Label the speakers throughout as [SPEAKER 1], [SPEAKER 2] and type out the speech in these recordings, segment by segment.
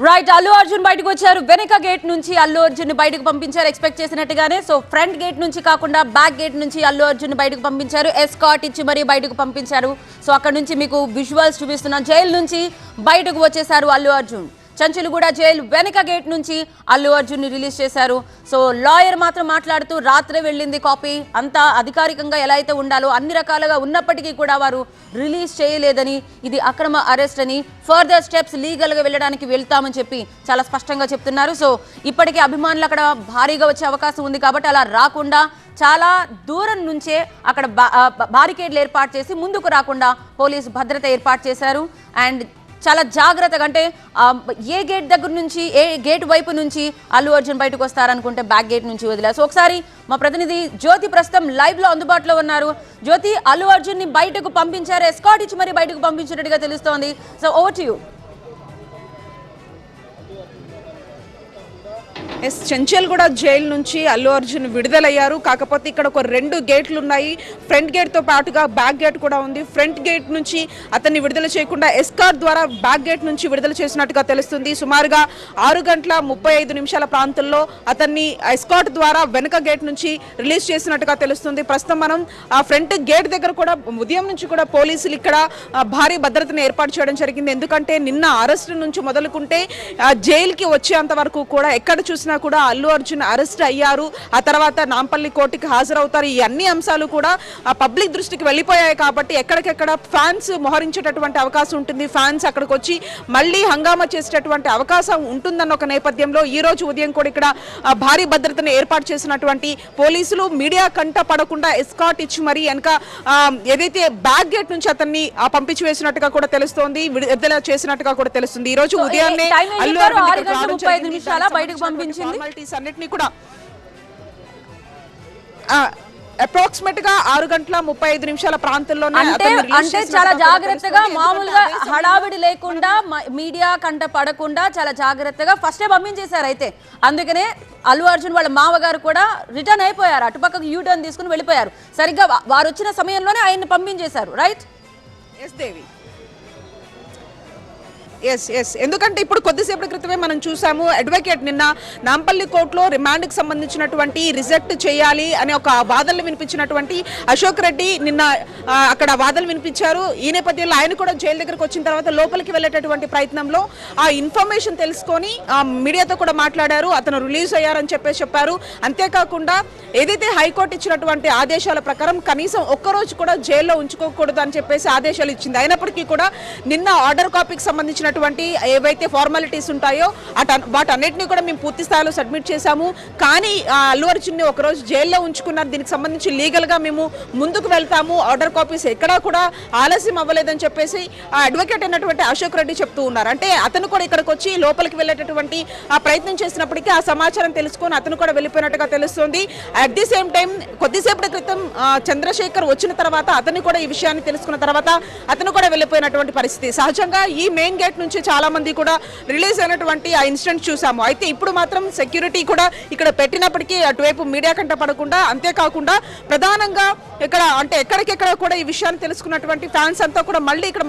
[SPEAKER 1] Right Allu Arjun బయటకు వచ్చారు. వెనక గేట్ నుంచి అల్లు అర్జున్ బయటకు పంపించారు. ఎక్స్పెక్ట్ చేసినట్టుగానే. సో ఫ్రంట్ గేట్ నుంచి కాకుండా బ్యాక్ గేట్ నుంచి అల్లు అర్జున్ బయటకు పంపించారు. ఎస్కాట్ ఇచ్చి మరీ బయటకు పంపించారు. సో అక్కడ నుంచి మీకు విజువల్స్ చూపిస్తున్నాం. జైలు నుంచి బయటకు వచ్చేసారు అల్లు అర్జున్. చంచులుగూడ జైలు వెనక గేట్ నుంచి అల్లు అర్జున్ని రిలీజ్ చేశారు. సో లాయర్ మాత్రం మాట్లాడుతూ రాత్రే వెళ్ళింది కాపీ. అంతా అధికారికంగా ఎలా అయితే ఉండాలో అన్ని రకాలుగా ఉన్నప్పటికీ కూడా వారు రిలీజ్ చేయలేదని ఇది అక్రమ అరెస్ట్ అని ఫర్దర్ స్టెప్స్ లీగల్గా వెళ్ళడానికి వెళ్తామని చెప్పి చాలా స్పష్టంగా చెప్తున్నారు. సో ఇప్పటికే అభిమానులు అక్కడ భారీగా వచ్చే అవకాశం ఉంది కాబట్టి అలా రాకుండా చాలా దూరం నుంచే అక్కడ బా- బారికేడ్లు ఏర్పాటు చేసి ముందుకు రాకుండా పోలీసు భద్రత ఏర్పాటు చేశారు. అండ్ చాలా జాగ్రత్తగా అంటే ఏ గేట్ దగ్గర నుంచి ఏ గేట్ వైపు నుంచి అల్లు అర్జున్ బయటకు వస్తారనుకుంటే బ్యాక్ గేట్ నుంచి వదిలే. సో ఒకసారి మా ప్రతినిధి జ్యోతి ప్రస్తుతం లైవ్లో అందుబాటులో ఉన్నారు. జ్యోతి అల్లు అర్జున్ని బయటకు పంపించారు ఎస్కాట్ ఇచ్చి మరి బయటకు పంపించినట్టుగా తెలుస్తోంది. So over to you
[SPEAKER 2] S Chanchalguda jail నుంచి అల్లు అర్జున్ విడుదలయ్యారు. కాకపోతే ఇక్కడ ఒక రెండు గేట్లు ఉన్నాయి ఫ్రంట్ గేట్తో పాటుగా బ్యాక్ గేట్ కూడా ఉంది. ఫ్రంట్ గేట్ నుంచి అతన్ని విడుదల చేయకుండా ఎస్కార్ ద్వారా బ్యాక్ గేట్ నుంచి విడుదల చేసినట్టుగా తెలుస్తుంది. సుమారుగా ఆరు గంటల ముప్పై ఐదు నిమిషాల ప్రాంతంలో అతన్ని ఎస్కాట్ ద్వారా వెనుక గేట్ నుంచి రిలీజ్ చేసినట్టుగా తెలుస్తుంది. ప్రస్తుతం మనం ఆ ఫ్రంట్ గేట్ దగ్గర కూడా ఉదయం నుంచి కూడా పోలీసులు ఇక్కడ భారీ భద్రతను ఏర్పాటు చేయడం జరిగింది. ఎందుకంటే నిన్న అరెస్ట్ నుంచి మొదలుకుంటే జైలుకి వచ్చేంత వరకు కూడా ఎక్కడ చూసినా కూడా అల్లు అర్జున్ అరెస్ట్ అయ్యారు. ఆ తర్వాత నాంపల్లి కోర్టుకి హాజరవుతారు. ఈ అన్ని అంశాలు కూడా ఆ పబ్లిక్ దృష్టికి వెళ్ళిపోయాయి కాబట్టి ఎక్కడికెక్కడ ఫ్యాన్స్ మోహరించేటటువంటి అవకాశం ఉంటుంది. ఫ్యాన్స్ అక్కడికి వచ్చి మళ్ళీ హంగామా చేసేటటువంటి అవకాశం ఉంటుందన్న ఒక నేపథ్యంలో ఈ రోజు ఉదయం కూడా ఇక్కడ భారీ భద్రతను ఏర్పాటు చేసినటువంటి పోలీసులు మీడియా కంట పడకుండా ఎస్కాట్ ఇచ్చి మరి వెనక ఏదైతే బ్యాక్ గేట్ నుంచి అతన్ని ఆ, పంపించి వేసినట్టుగా కూడా తెలుస్తోంది విడుదల చేసినట్టుగా కూడా తెలుస్తుంది. ఈ రోజు ఉదయాన్నే అల్లు? అరవింద్
[SPEAKER 1] బయటకు పంపించింది?
[SPEAKER 2] formalities అన్నిటినీ కూడా అప్రాక్సిమేట్గా ఆరు గంటల ముప్పై ఐదు నిమిషాల ప్రాంతంలోనే
[SPEAKER 1] అంటే చాలా జాగ్రత్తగా. మామూలుగా హడావిడి లేకుండా మీడియా కంట పడకుండా చాలా జాగ్రత్తగా ఫస్టే పంపించేశారు అయితే. అందుకనే అల్లు అర్జున్ వాళ్ళ మామగారు కూడా రిటర్న్ అయిపోయారు. అటుపక్కకు యూ టర్న్ తీసుకుని వెళ్ళిపోయారు. సరిగ్గా వారు వచ్చిన సమయంలోనే ఆయన్ని పంపించేశారు. Right
[SPEAKER 2] S Devi S S ఎందుకంటే ఇప్పుడు కొద్దిసేపటి క్రితమే మనం చూసాము అడ్వకేట్ నిన్న నాంపల్లి కోర్టులో రిమాండ్కి సంబంధించినటువంటి రిజెక్ట్ చేయాలి అనే ఒక వాదనలు వినిపించినటువంటి అశోక్ రెడ్డి నిన్న అక్కడ వాదనలు వినిపించారు. ఈ నేపథ్యంలో ఆయన కూడా జైలు దగ్గరకు వచ్చిన తర్వాత లోపలికి వెళ్ళేటటువంటి ప్రయత్నంలో ఆ ఇన్ఫర్మేషన్ తెలుసుకొని ఆ, మీడియాతో కూడా మాట్లాడారు. అతను రిలీజ్ అయ్యారని చెప్పేసి చెప్పారు. అంతేకాకుండా ఏదైతే హైకోర్టు ఇచ్చినటువంటి ఆదేశాల ప్రకారం కనీసం ఒక్కరోజు కూడా జైల్లో ఉంచుకోకూడదు అని చెప్పేసి ఆదేశాలు ఇచ్చింది. అయినప్పటికీ కూడా నిన్న ఆర్డర్ కాపీకి ఉన్నటువంటి ఏవైతే ఫార్మాలిటీస్ ఉంటాయో అట వాటన్నిటిని కూడా మేము పూర్తి స్థాయిలో సబ్మిట్ చేశాము. కానీ అల్లు అర్జున్ని ఒకరోజు జైల్లో ఉంచుకున్నారు. దీనికి సంబంధించి లీగల్గా మేము ముందుకు వెళ్తాము. ఆర్డర్ కాపీస్ ఎక్కడా కూడా ఆలస్యం అవ్వలేదని చెప్పేసి అడ్వకేట్ అయినటువంటి అశోక్ రెడ్డి చెప్తూ ఉన్నారు. అంటే అతను కూడా ఇక్కడికి వచ్చి లోపలికి వెళ్ళేటటువంటి ఆ ప్రయత్నం చేసినప్పటికీ ఆ సమాచారం తెలుసుకొని అతను కూడా వెళ్ళిపోయినట్టుగా తెలుస్తుంది. అట్ ది సేమ్ టైం కొద్దిసేపటి క్రితం చంద్రశేఖర్ వచ్చిన తర్వాత అతను కూడా ఈ విషయాన్ని తెలుసుకున్న తర్వాత అతను కూడా వెళ్ళిపోయినటువంటి పరిస్థితి. సహజంగా ఈ మెయిన్ గేట్ నుంచి చాలా మంది కూడా రిలీజ్ అయినటువంటి ఆ ఇన్సిడెంట్ చూసాము. అయితే ఇప్పుడు మాత్రం సెక్యూరిటీ కూడా ఇక్కడ పెట్టినప్పటికీ అటువైపు మీడియా కంట పడకుండా అంతేకాకుండా ప్రధానంగా ఇక్కడ అంటే ఎక్కడికెక్కడ కూడా ఈ విషయాన్ని తెలుసుకున్నటువంటి ఫ్యాన్స్ అంతా కూడా మళ్ళీ ఇక్కడ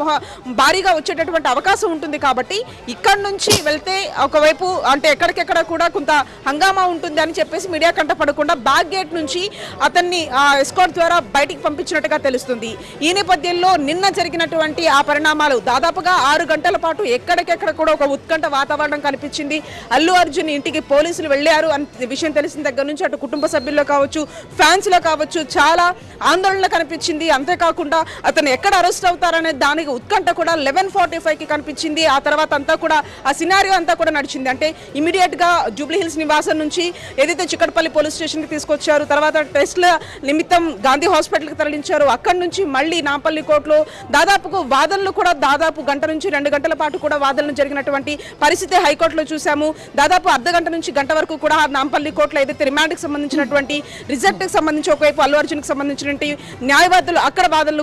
[SPEAKER 2] భారీగా వచ్చేటటువంటి అవకాశం ఉంటుంది కాబట్టి ఇక్కడ నుంచి వెళ్తే ఒకవైపు అంటే ఎక్కడికెక్కడ కూడా కొంత హంగామా ఉంటుంది అని చెప్పేసి మీడియా కంట పడకుండా బ్యాక్ గేట్ నుంచి అతన్ని ఎస్కాట్ ద్వారా బయటికి పంపించినట్టుగా తెలుస్తుంది. ఈ నేపథ్యంలో నిన్న జరిగినటువంటి ఆ పరిణామాలు దాదాపుగా ఆరు గంటల పాటు ఎక్కడికెక్కడ కూడా ఒక ఉత్కంఠ వాతావరణం కనిపించింది. అల్లు అర్జున్ ఇంటికి పోలీసులు వెళ్ళారు. అని విషయం తెలిసిన దగ్గర నుంచి అటు కుటుంబ సభ్యుల్లో కావచ్చు ఫ్యాన్స్లో కావచ్చు చాలా ఆందోళన కనిపించింది. అంతేకాకుండా అతను ఎక్కడ అరెస్ట్ అవుతారనే దానికి ఉత్కంఠ కూడా లెవెన్ ఫార్టీ ఫైవ్కి కనిపించింది. ఆ తర్వాత అంతా కూడా ఆ సినారియో అంతా కూడా నడిచింది. అంటే ఇమీడియట్గా జూబ్లీహిల్స్ నివాసం నుంచి ఏదైతే చిక్కడపల్లి పోలీస్ స్టేషన్కి తీసుకొచ్చారు తర్వాత టెస్ట్ల నిమిత్తం గాంధీ హాస్పిటల్కి తరలించారు. అక్కడి నుంచి మళ్ళీ నాంపల్లి కోర్టులో దాదాపుకు వాదనలు కూడా దాదాపు గంట నుంచి రెండు గంటల పాటు కూడా వాదనలు జరిగినటువంటి పరిస్థితి హైకోర్టులో చూసాము దాదాపు అర్ధ గంట నుంచి గంట వరకు కూడా నాంపల్లి కోర్టులో ఏదైతే రిమాండ్కి సంబంధించినటువంటి రిజల్ట్కి సంబంధించి ఒకవైపు అల్లు అర్జున్కి సంబంధించినటువంటి న్యాయవాదులు అక్కడ వాదనలు